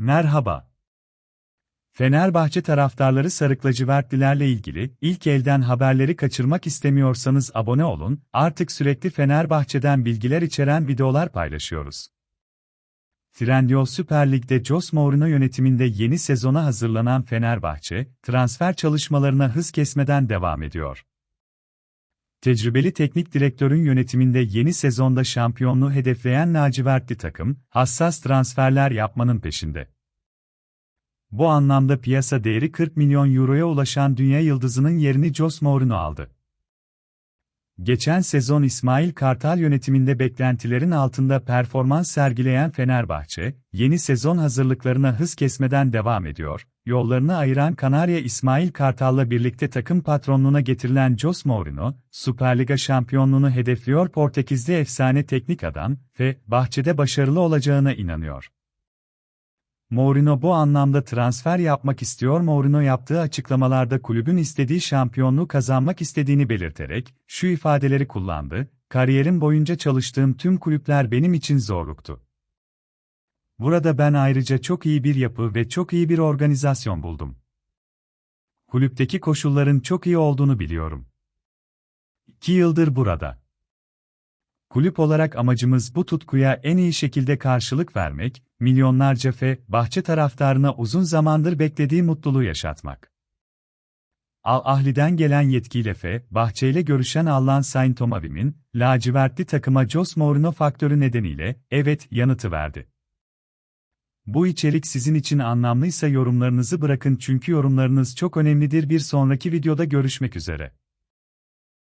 Merhaba. Fenerbahçe taraftarları sarı lacivertlilerle ilgili ilk elden haberleri kaçırmak istemiyorsanız abone olun. Artık sürekli Fenerbahçe'den bilgiler içeren videolar paylaşıyoruz. Trendyol Süper Lig'de Jos Mourinho yönetiminde yeni sezona hazırlanan Fenerbahçe, transfer çalışmalarına hız kesmeden devam ediyor. Tecrübeli teknik direktörün yönetiminde yeni sezonda şampiyonluğu hedefleyen lacivertli takım, hassas transferler yapmanın peşinde. Bu anlamda piyasa değeri 40 milyon euroya ulaşan dünya yıldızının yerini Jos Mourinho aldı. Geçen sezon İsmail Kartal yönetiminde beklentilerin altında performans sergileyen Fenerbahçe, yeni sezon hazırlıklarına hız kesmeden devam ediyor. Yollarını ayıran Kanarya İsmail Kartal'la birlikte takım patronluğuna getirilen Jos Mourinho, Süperliga şampiyonluğunu hedefliyor Portekizli efsane teknik adam ve bahçede başarılı olacağına inanıyor. Mourinho bu anlamda transfer yapmak istiyor. Mourinho yaptığı açıklamalarda kulübün istediği şampiyonluğu kazanmak istediğini belirterek şu ifadeleri kullandı: "Kariyerim boyunca çalıştığım tüm kulüpler benim için zorluktu. Burada ben ayrıca çok iyi bir yapı ve çok iyi bir organizasyon buldum. Kulüpteki koşulların çok iyi olduğunu biliyorum. İki yıldır burada. Kulüp olarak amacımız bu tutkuya en iyi şekilde karşılık vermek, milyonlarca fe, bahçe taraftarına uzun zamandır beklediği mutluluğu yaşatmak. Al-Ahli'den gelen yetkiyle fe, bahçeyle görüşen Allan Saint-Tomavim'in, lacivertli takıma Jos Mourinho faktörü nedeniyle, evet yanıtı verdi. Bu içerik sizin için anlamlıysa yorumlarınızı bırakın çünkü yorumlarınız çok önemlidir bir sonraki videoda görüşmek üzere.